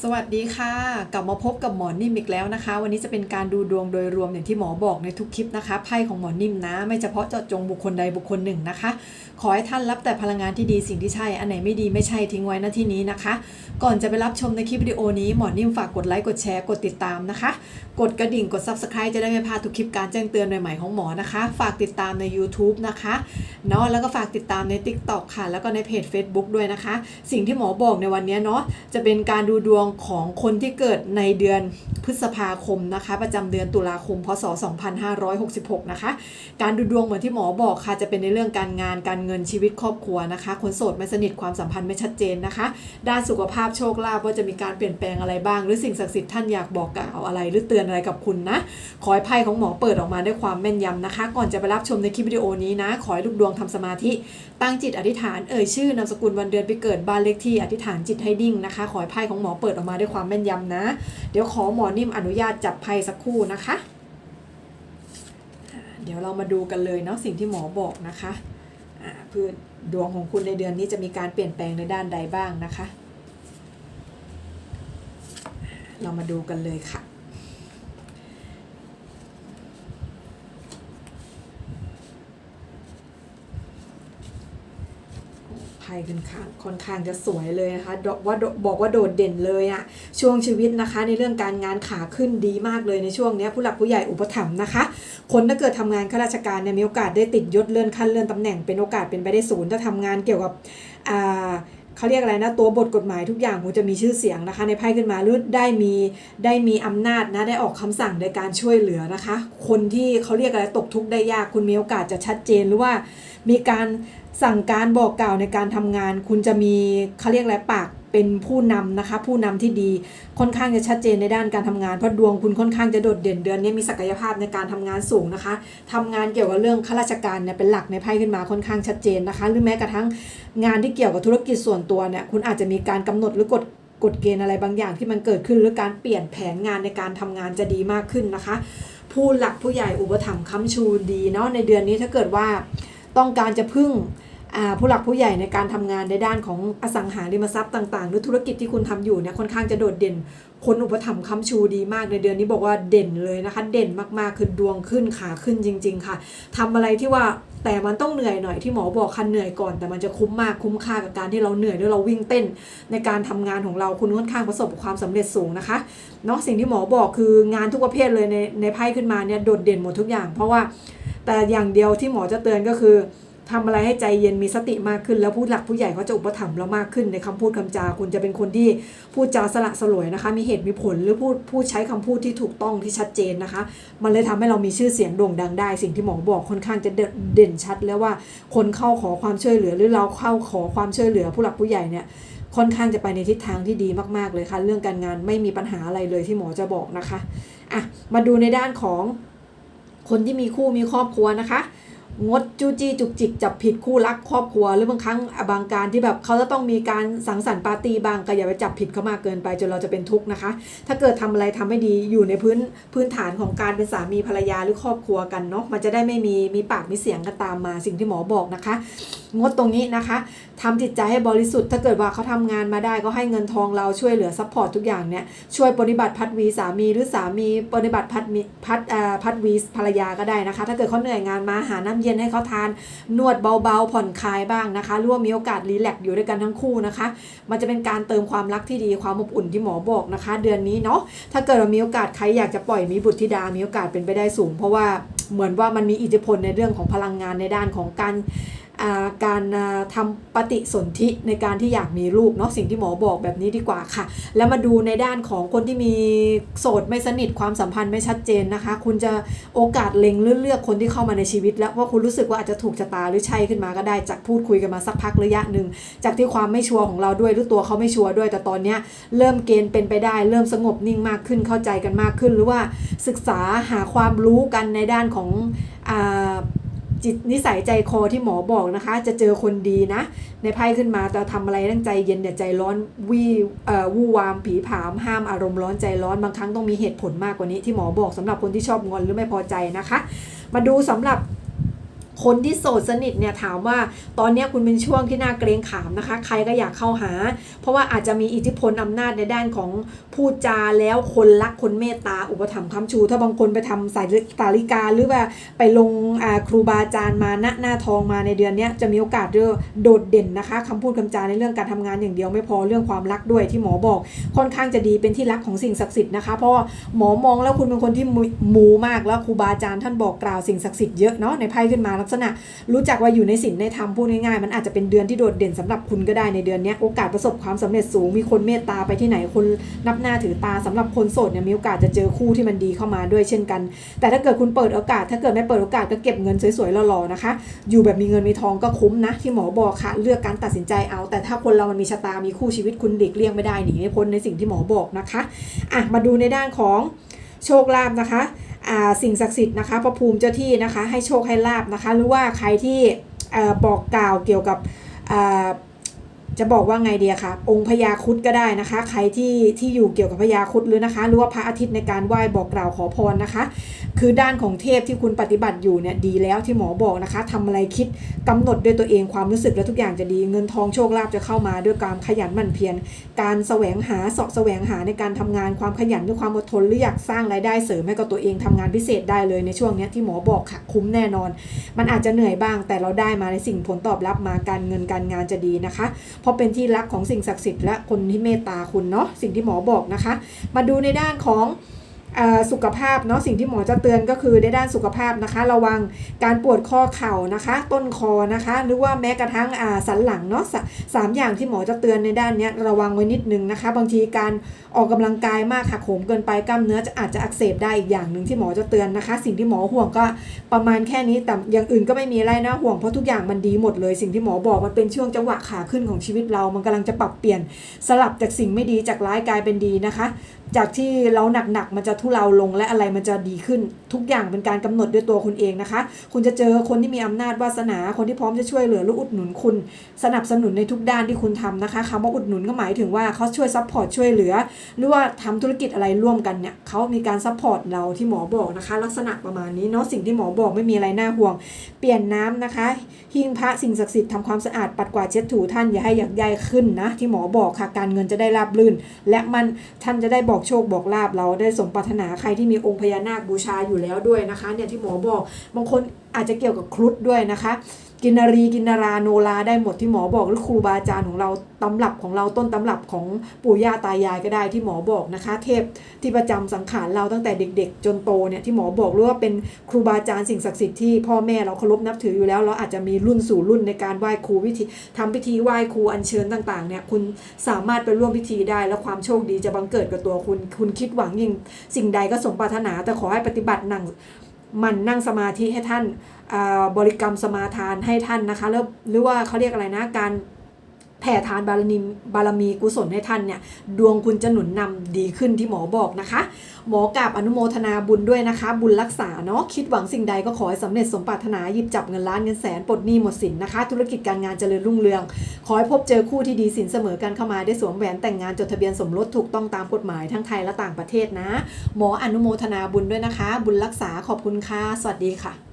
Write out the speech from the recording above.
สวัสดีค่ะ กลับมาพบกับหมอนิ่มอีกแล้วนะคะ วันนี้จะเป็นการดูดวงโดยรวมอย่างที่หมอบอกในทุกคลิปนะคะไพ่ของหมอนิ่มนะ ไม่เฉพาะเจาะจงบุคคลใดบุคคลหนึ่งนะคะ ขอให้ท่านรับแต่พลังงานที่ดีสิ่งที่ใช่ อันไหนไม่ดีไม่ใช่ทิ้งไว้ณที่นี้นะคะ ก่อนจะไปรับชมในคลิปวิดีโอนี้หมอนิ่มฝากกดไลค์กดแชร์กดติดตามนะคะ กดกระดิ่งกด subscribe จะได้ไม่พลาดทุกคลิปการแจ้งเตือนใหม่ๆของหมอนะคะ ฝากติดตามใน YouTube นะคะเนาะแล้วก็ฝากติดตามใน TikTok ค่ะ แล้วก็ในเพจ Facebook ด้วยนะคะ สิ่งที่หมอบอกในวันนี้เนาะจะเป็นการดูดวงของคนที่เกิดในเดือนพฤษภาคมนะคะ ประจำเดือนตุลาคม พศ 2566 นะคะ การดูดวงเหมือนที่หมอบอกค่ะจะเป็นในเรื่องการงานการเงินงินชีวิตครอบครัวนะคะ คนโสดไม่สนิทความสัมพันธ์ไม่ชัดเจนนะคะ ด้านสุขภาพโชคลาภว่าจะมีการเปลี่ยนแปลงอะไรบ้าง หรือสิ่งศักดิ์สิทธิ์ท่านอยากบอกกล่าวอะไร หรือเตือนอะไรกับคุณนะ ขอให้ไพ่ของหมอเปิดออกมาด้วยความแม่นยำนะคะ ก่อนจะไปรับชมในคลิปวิดีโอนี้นะ ขอให้ลูกดวงทำสมาธิ ตั้งจิตอธิษฐานเอ่ยชื่อนามสกุลวันเดือนปีเกิดบ้านเลขที่อธิษฐานจิตให้ดิ่งนะคะ ขอให้ไพ่ของหมอเปิดออกมาด้วยความแม่นยำนะ เดี๋ยวขอหมอนิ่มอนุญาตจับไพ่สักครู่นะคะ เดี๋ยวเรามาดูกันเลยเนาะสิ่งที่หมอบอกนะคะ พื่อดวงของคุณในเดือนนี้จะมีการเปลี่ยนแปลงในด้านใดบ้างนะคะ เรามาดูกันเลยค่ะ ไพ่ค่อนข้างค่อนข้างจะสวยเลยนะคะดอกว่าบอกว่าโดดเด่นเลยอะช่วงชีวิตนะคะ ในเรื่องการงานขาขึ้นดีมากเลยในช่วงนี้ผู้หลักผู้ใหญ่อุปถัมภ์นะคะ คนถ้าเกิดทำงานข้าราชการเนี่ยมีโอกาสได้ติดยศเลื่อนขั้นเลื่อนตำแหน่งเป็นโอกาสเป็นไปได้ศูนย์ถ้าทำงานเกี่ยวกับอ่าเขาเรียกอะไรนะตัวบทกฎหมายทุกอย่างคุณจะมีชื่อเสียงนะคะ ในไพ่ขึ้นมาหรือได้มีได้มีอำนาจนะได้ออกคำสั่งในการช่วยเหลือนะคะ คนที่เขาเรียกอะไรตกทุกข์ได้ยากคุณมีโอกาสจะชัดเจนหรือว่ามีการ สั่งการบอกกล่าวในการทำงาน คุณจะมีเขาเรียกอะไรปากเป็นผู้นำนะคะ ผู้นำที่ดีค่อนข้างจะชัดเจนในด้านการทำงานเพราะดวงคุณค่อนข้างจะโดดเด่นเดือนนี้มีศักยภาพในการทำงานสูงนะคะทำงานเกี่ยวกับเรื่องข้าราชการเนี่ยเป็นหลักในไพ่ขึ้นมาค่อนข้างชัดเจนนะคะ หรือแม้กระทั่งงานที่เกี่ยวกับธุรกิจส่วนตัวเนี่ยคุณอาจจะมีการกำหนดหรือกฎกฎเกณฑ์อะไรบางอย่างที่มันเกิดขึ้นหรือการเปลี่ยนแผนงานในการทำงานจะดีมากขึ้นนะคะ ผู้หลักผู้ใหญ่อุปถัมภ์ค้ำชูดีเนาะในเดือนนี้ถ้าเกิดว่า ต้องการจะพึ่งผู้หลักผู้ใหญ่ในการทำงานในด้านของอสังหาริมทรัพย์ต่าง ๆ หรือธุรกิจที่คุณทำอยู่เนี่ยค่อนข้างจะโดดเด่น คนอุปถัมภ์ค้ำชูดีมากในเดือนนี้บอกว่าเด่นเลยนะคะเด่นมากๆคือดวงขึ้นขาขึ้นจริง ๆ ค่ะทำอะไรที่ว่าแต่มันต้องเหนื่อยหน่อยที่หมอบอกคันเหนื่อยก่อน แต่มันจะคุ้มมากคุ้มค่ากับการที่เราเหนื่อยด้วยเราวิ่งเต้น ในการทำงานของเราคุณค่อนข้างประสบความสำเร็จสูงนะคะเนาะสิ่งที่หมอบอกคืองานทุกประเภทเลยในในไพ่ขึ้นมาเนี่ยโดดเด่นหมดทุกอย่าง เพราะว่า แต่อย่างเดียวที่หมอจะเตือนก็คือทำอะไรให้ใจเย็นมีสติมากขึ้น แล้วผู้หลักผู้ใหญ่เขาจะอุปถัมภ์เรามากขึ้นในคำพูดคำจาคุณจะเป็นคนที่พูดจาสละสลวยนะคะ มีเหตุมีผลหรือพูดพูดใช้คำพูดที่ถูกต้องที่ชัดเจนนะคะ มันเลยทำให้เรามีชื่อเสียงโด่งดังได้ สิ่งที่หมอบอกค่อนข้างจะเด่นเด่นชัด แล้วว่าคนเข้าขอความช่วยเหลือหรือเราเข้าขอความช่วยเหลือผู้หลักผู้ใหญ่เนี่ยค่อนข้างจะไปในทิศทางที่ดีมากๆเลยค่ะ เรื่องการงานไม่มีปัญหาอะไรเลยที่หมอจะบอกนะคะอะมาดูในด้านของ คนที่มีคู่มีครอบครัวนะคะ งดจู้จี้จุกจิกจับผิดคู่รักครอบครัว หรือบางครั้งบางการที่แบบเขาจะต้องมีการสังสรรค์ปาร์ตี้บางก็อย่าไปจับผิดเขามากเกินไปจนเราจะเป็นทุกข์นะคะ ถ้าเกิดทำอะไรทำให้ดีอยู่ในพื้นพื้นฐานของการเป็นสามีภรรยาหรือครอบครัวกันเนาะมันจะได้ไม่มีมีปากมีเสียงกันตามมาสิ่งที่หมอบอกนะคะ งดตรงนี้นะคะ ทำจิตใจให้บริสุทธิ์ถ้าเกิดว่าเขาทำงานมาได้ก็ให้เงินทองเราช่วยเหลือซัพพอร์ตทุกอย่างเนี่ยช่วยปฏิบัติพัดวีสามีหรือสามีปฏิบัติพัดมีพัดอ่าพัดวีภรรยาก็ได้นะคะ ถ้าเกิดเขาเหนื่อยงานมาหาน้ำเย็นให้เขาทานนวดเบาๆผ่อนคลายบ้างนะคะรือว่ามีโอกาสรีแลกซ์อยู่ด้วยกันทั้งคู่นะคะ มันจะเป็นการเติมความรักที่ดีความอบอุ่นที่หมอบอกนะคะ เดือนนี้เนาะถ้าเกิดว่ามีโอกาสใครอยากจะปล่อยมีบุตรธิดามีโอกาสเป็นไปได้สูง เพราะว่าเหมือนว่ามันมีอิทธิพลในเรื่องของพลังงานในด้านของการ การอ่าทำปฏิสนธิในการที่อยากมีลูกเนาะสิ่งที่หมอบอกแบบนี้ดีกว่าค่ะ แล้วมาดูในด้านของคนที่มีโสดไม่สนิทความสัมพันธ์ไม่ชัดเจนนะคะ คุณจะโอกาสเล็งเลือกคนที่เข้ามาในชีวิต แล้วว่าคุณรู้สึกว่าอาจจะถูกชะตาหรือใช่ขึ้นมาก็ได้จากพูดคุยกันมาสักพักระยะหนึ่งจากที่ความไม่ชัวร์ของเราด้วยหรือตัวเขาไม่ชัวร์ด้วย แต่ตอนนี้เริ่มเกณฑ์เป็นไปได้ เริ่มสงบนิ่งมากขึ้นเข้าใจกันมากขึ้น หรือว่าศึกษาหาความรู้กันในด้านของ จิตนิสัยใจคอที่หมอบอกนะคะ จะเจอคนดีนะ ในไพ่ขึ้นมาแต่ทำอะไรตั้งใจเย็นอย่าใจร้อนวีเอ่อวู่วามผีผามห้ามอารมณ์ร้อนใจร้อนบางครั้งต้องมีเหตุผลมากกว่านี้ที่หมอบอกสำหรับคนที่ชอบงอนหรือไม่พอใจนะคะ มาดูสำหรับ คนที่โสดสนิทเนี่ยถามว่าตอนนี้คุณเป็นช่วงที่น่าเกรงขามนะคะ ใครก็อยากเข้าหา เพราะว่าอาจจะมีอิทธิพลอำนาจในด้านของพูดจาแล้วคนรักคนเมตตาอุปถัมภ์คำชู ถ้าบางคนไปทำสายสาริกาหรือว่าไปลงครูบาอาจารย์มาหน้าหน้าทองมาในเดือนนี้จะมีโอกาสเรื่องโดดเด่นนะคะคำพูดคำจาในเรื่องการทำงานอย่างเดียวไม่พอเรื่องความรักด้วยที่หมอบอก ค่อนข้างจะดีเป็นที่รักของสิ่งศักดิ์สิทธิ์นะคะเพราะหมอมองแล้วคุณเป็นคนที่มูมากแล้วครูบาอาจารย์ท่านบอกกล่าวสิ่งศักดิ์สิทธิ์เยอะเนาะในไพ่ขึ้นมาลักษณะ รู้จักว่าอยู่ในศีลในธรรมพูดง่ายๆ มันอาจจะเป็นเดือนที่โดดเด่นสำหรับคุณก็ได้ในเดือนนี้โอกาสประสบความสำเร็จสูง มีคนเมตตาไปที่ไหนคนนับหน้าถือตาสำหรับคนโสดเนี่ยมีโอกาสจะเจอคู่ที่มันดีเข้ามาด้วยเช่นกัน แต่ถ้าเกิดคุณเปิดโอกาส ถ้าเกิดไม่เปิดโอกาสก็เก็บเงินสวยๆหล่อๆนะคะ อยู่แบบมีเงินมีทองก็คุ้มนะ ที่หมอบอกค่ะ เลือกการตัดสินใจเอา แต่ถ้าคนเรามันมีชะตามีคู่ชีวิตคุณหลีกเลี่ยงไม่ได้หนีไม่พ้นในสิ่งที่หมอบอกนะคะอะมาดูในด้านของโชคลาภนะคะ สิ่งศักดิ์สิทธิ์นะคะพระภูมิเจ้าที่นะคะ ให้โชคให้ลาบนะคะ หรือว่าใครที่อ่อบอกกล่าวเกี่ยวกับอ่า จะบอกว่าไงเดียคะองค์พญาคุดก็ได้นะคะ ใครที่ที่อยู่เกี่ยวกับพญาคุดหรือนะคะ หรือว่าพระอาทิตย์ในการไหว้บอกกล่าวขอพรนะคะ คือด้านของเทพที่คุณปฏิบัติอยู่เนี่ยดีแล้วที่หมอบอกนะคะทำอะไรคิดกำหนดด้วยตัวเองความรู้สึกและทุกอย่างจะดีเงินทองโชคลาภจะเข้ามาด้วยความขยันหมั่นเพียรการแสวงหาสาะแสวงหาในการทำงานความขยันด้วยความอดทนหรืออยากสร้างรายได้เสริมให้กับตัวเองทำงานพิเศษได้เลยในช่วงนี้ที่หมอบอกค่ะคุ้มแน่นอน มันอาจจะเหนื่อยบ้าง แต่เราได้มาในสิ่งผลตอบรับมาการเงินการงานจะดีนะคะเพราะเป็นที่รักของสิ่งศักดิ์สิทธิ์และคนที่เมตตาคุณเนาะสิ่งที่หมอบอกนะคะ มาดูในด้านของ สุขภาพเนาะสิ่งที่หมอจะเตือนก็คือในด้านสุขภาพนะคะ ระวังการปวดข้อเข่านะคะ ต้นคอนะคะ หรือว่าแม้กระทั่งสันหลังเนาะสสามอย่างที่หมอจะเตือนในด้านนี้ระวังไว้นิดนึงนะคะ บางทีการออกกำลังกายมากหักโหมเกินไปกล้ามเนื้อจะอาจจะอักเสบได้อีกอย่างหนึ่งที่หมอจะเตือนนะคะ สิ่งที่หมอห่วงก็ประมาณแค่นี้แต่อย่างอื่นก็ไม่มีอะไรนะห่วงเพราะทุกอย่างมันดีหมดเลย สิ่งที่หมอบอกมันเป็นช่วงจังหวะขาขึ้นของชีวิตเรา มันกำลังจะปรับเปลี่ยนสลับจากสิ่งไม่ดีจากร้ายกลายเป็นดีนะคะ จากที่เราหนักๆมันจะทุเลาลงและอะไรมันจะดีขึ้น ทุกอย่างเป็นการกำหนดด้วยตัวคุณเองนะคะ คุณจะเจอคนที่มีอำนาจวาสนา คนที่พร้อมจะช่วยเหลือหรืออุดหนุนคุณ สนับสนุนในทุกด้านที่คุณทำนะคะคำว่าอุดหนุนก็หมายถึงว่าเขาช่วยซัพพอร์ตช่วยเหลือ หรือว่าทำธุรกิจอะไรร่วมกันเนี่ยเขามีการซัพพอร์ตเราที่หมอบอกนะคะ ลักษณะประมาณนี้เนาะสิ่งที่หมอบอกไม่มีอะไรน่าห่วง เปลี่ยนน้ำนะคะหิ้งพระสิ่งศักดิ์สิทธิ์ทำความสะอาดปัดกวาดเช็ดถูท่านอย่าให้หยักใยขึ้นนะที่หมอบอกค่ะการเงินจะได้ราบรื่น และมันท่านจะได้บอกโชคบอกลาบเราได้สมปรารถนาใครที่มีองค์พญานาคบูชาอยู่แล้วด้วยนะคะเนี่ยที่หมอบอกบางคน อาจจะเกี่ยวกับครุฑด้วยนะคะ กินนารีกินนาราโนราได้หมดที่หมอบอกหรือครูบาอาจารย์ของเราตำรับของเราต้นตำรับของปู่ย่าตายายก็ได้ที่หมอบอกนะคะ เทพที่ประจำสังขารเราตั้งแต่เด็ก ๆ จนโตเนี่ยที่หมอบอกหรือว่าเป็นครูบาอาจารย์สิ่งศักดิ์สิทธิ์ที่พ่อแม่เราเคารพนับถืออยู่แล้ว เราอาจจะมีรุ่นสู่รุ่นในการไหว้ครูวิธีทำพิธีไหว้ครูอัญเชิญต่างๆเนี่ยคุณสามารถไปร่วมพิธีได้ แล้วความโชคดีจะบังเกิดกับตัวคุณ คุณคิดหวังยิ่งสิ่งใดก็สมปรารถนาแต่ขอให้ปฏิบัติหนัง มันนั่งสมาธิให้ท่านบริกรรมสมาทานให้ท่านนะคะแล้วหรือว่าเขาเรียกอะไรนะการ แผ่ทานบารมีบารมีกุศลให้ท่านเนี่ยดวงคุณจะหนุนนำดีขึ้นที่หมอบอกนะคะ หมอกราบอนุโมทนาบุญด้วยนะคะ บุญรักษาเนาะคิดหวังสิ่งใดก็ขอให้สำเร็จสมปรารถนาหยิบจับเงินล้านเงินแสนปลดหนี้หมดสินนะคะ ธุรกิจการงานเจริญรุ่งเรือง ขอให้พบเจอคู่ที่ดีสินเสมอกันเข้ามาได้สวมแหวนแต่งงานจดทะเบียนสมรสถูกต้องตามกฎหมายทั้งไทยและต่างประเทศนะ หมออนุโมทนาบุญด้วยนะคะ บุญรักษาขอบคุณค่ะสวัสดีค่ะ